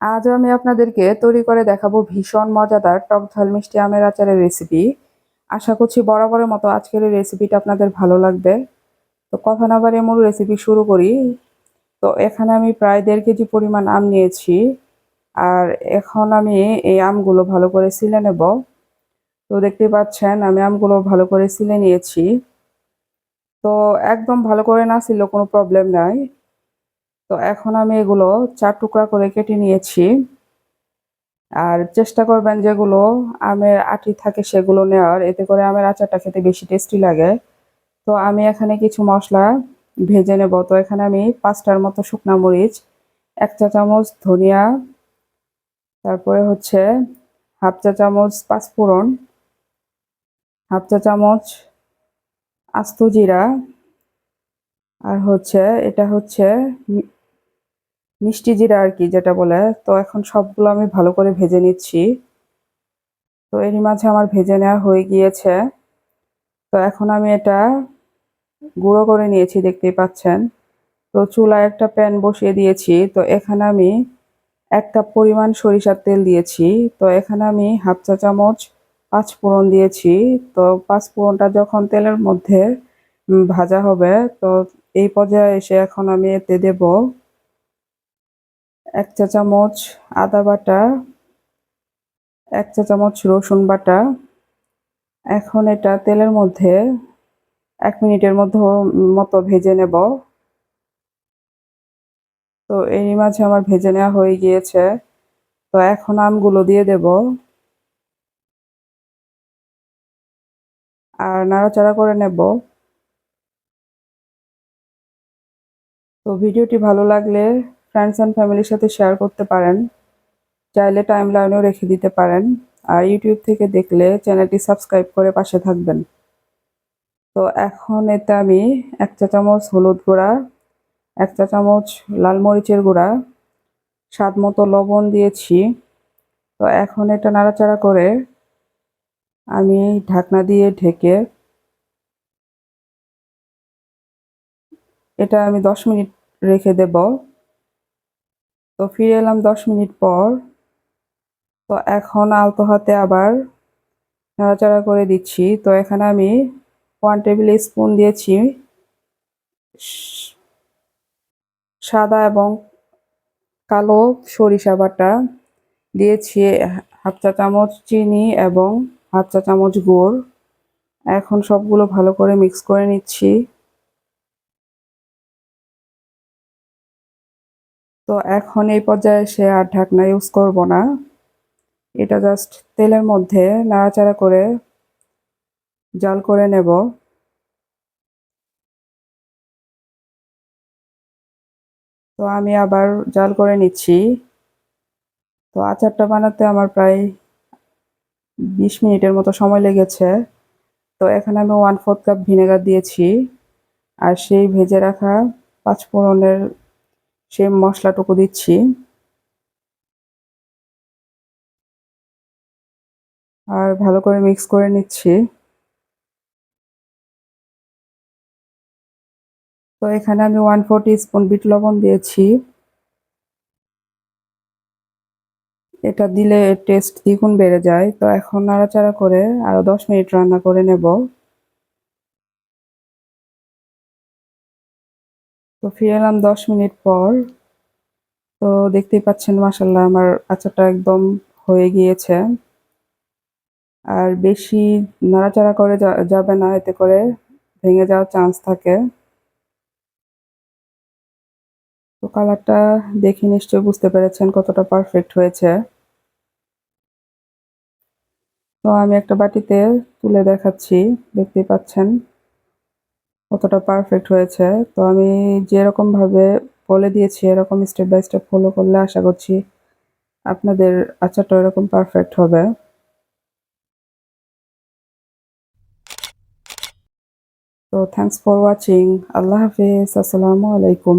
আজ আমি আপনাদেরকে তৈরি করে দেখাবো ভীষণ মজাদার টক ঝাল মিষ্টি আমের আচারের রেসিপি আশা করছি বরাবরের মতো আজকের এই রেসিপিটা আপনাদের ভালো লাগবে। তো কথা না বাড়িয়ে মূল রেসিপি শুরু করি। তো এখানে আমি প্রায় দেড় কেজি পরিমাণ আম নিয়েছি। আর এখন আমি এই আমগুলো ভালো করে সিলে নেব। তো দেখতে পাচ্ছেন, আমি আমগুলো ভালো করে সিলে নিয়েছি। তো একদম ভালো করে না ছিল কোনো প্রবলেম নাই। তো এখন আমি এগুলো চার টুকরা করে কেটে নিয়েছি। আর চেষ্টা করবেন যেগুলো আমের আটি থাকে সেগুলো নেওয়ার, এতে করে আমের আচারটা খেতে বেশি টেস্টি লাগে। তো আমি এখানে কিছু মশলা ভেজে নেব। তো এখানে আমি পাঁচটার মতো শুকনা মরিচ, এক চা চামচ ধনিয়া, তারপরে হচ্ছে হাফ চা চামচ পাঁচফোড়ন, হাফ চা চামচ আস্ত জিরা, আর হচ্ছে, এটা হচ্ছে মিষ্টি জিরা আর কি যেটা বলে, তো এখন সবগুলো আমি ভালো করে ভেজে নিচ্ছি। তো এরই মাঝে আমার ভেজে নেওয়া হয়ে গিয়েছে। তো এখন আমি এটা গুঁড়ো করে নিয়েছি, দেখতেই পাচ্ছেন। তো চুলায় একটা প্যান বসিয়ে দিয়েছি। তো এখানে আমি এক কাপ পরিমাণ সরিষার তেল দিয়েছি। তো এখানে আমি হাফ চা চামচ পাঁচ ফোড়ন দিয়েছি। তো পাঁচ ফোড়নটা যখন তেলের মধ্যে ভাজা হবে, তো এই পর্যায়ে এসে এখন আমি এতে দেব এক চা চামচ আদা বাটা, এক চা চামচ রসুন বাটা। এখন এটা তেলের মধ্যে এক মিনিটের মধ্যে মতো ভেজে নেব। তো এরই মাঝে আমার ভেজে নেওয়া হয়ে গিয়েছে। তো এখন আমগুলো দিয়ে দেব। আর নাড়াচাড়া করে নেব। তো ভিডিওটি ভালো লাগলে ফ্রেন্ডস অ্যান্ড ফ্যামিলির সাথে শেয়ার করতে পারেন। চাইলে টাইম লাইনেও রেখে দিতে পারেন। আর ইউটিউব থেকে দেখলে চ্যানেলটি সাবস্ক্রাইব করে পাশে থাকবেন। তো এখন এতে আমি এক চা চামচ হলুদ গুঁড়া, এক চা চামচ লাল মরিচের গুঁড়া, স্বাদ মতো লবণ দিয়েছি। তো এখন এটা নাড়াচাড়া করে আমি ঢাকনা দিয়ে ঢেকে এটা আমি দশ মিনিট রেখে দেব। তো ফিরে এলাম দশ মিনিট পর। তো এখন আলতো হাতে আবার নাড়াচাড়া করে দিচ্ছি। তো এখানে আমি ওয়ান টেবিল স্পুন দিয়েছি। সাদা এবং কালো সরিষা বাটা দিয়েছি, হাফ চা চামচ চিনি এবং হাফ চা চামচ গুড়। এখন সবগুলো ভালো করে মিক্স করে নিচ্ছি। তো এখন এই পর্যায়ে সে আর ঢাকনা ইউজ করব না। এটা জাস্ট তেলের মধ্যে নাড়াচাড়া করে জাল করে নেব। তো আমি আবার জাল করে নিচ্ছি। তো আচারটা বানাতে আমার প্রায় বিশ মিনিটের মতো সময় লেগেছে। তো এখানে আমি ওয়ান ফোর্থ কাপ ভিনেগার দিয়েছি। আর সেই ভেজে রাখা পাঁচফোড়নের সেই মশলাটুকু দিচ্ছি। আর ভালো করে মিক্স করে নিচ্ছি। তো এখানে আমি ওয়ান ফোর স্পুন বিট লবণ দিয়েছি। এটা দিলে টেস্ট দ্বিগুণ বেড়ে যায়। তো এখন নাড়াচাড়া করে আরও দশ মিনিট রান্না করে নেব। তো ফিরে এলাম দশ মিনিট পর। তো দেখতেই পাচ্ছেন মাসাল্লাহ আমার আচারটা একদম হয়ে গিয়েছে। আর বেশি নাড়াচাড়া করে যাবে না, এতে করে ভেঙে যাওয়ার চান্স থাকে। তো কালারটা দেখে নিশ্চয়ই বুঝতে পেরেছেন কতটা পারফেক্ট হয়েছে। তো আমি একটা বাটিতে তুলে দেখাচ্ছি, দেখতেই পাচ্ছেন। কতটা পারফেক্ট হয়েছে। তো আমি যেরকমভাবে বলে দিয়েছি, এরকম স্টেপ বাই স্টেপ ফলো করলে আশা করছি আপনাদের আচারটা এরকম পারফেক্ট হবে। তো থ্যাংকস ফর ওয়াচিং আল্লাহ হাফিজ। আসসালামু আলাইকুম।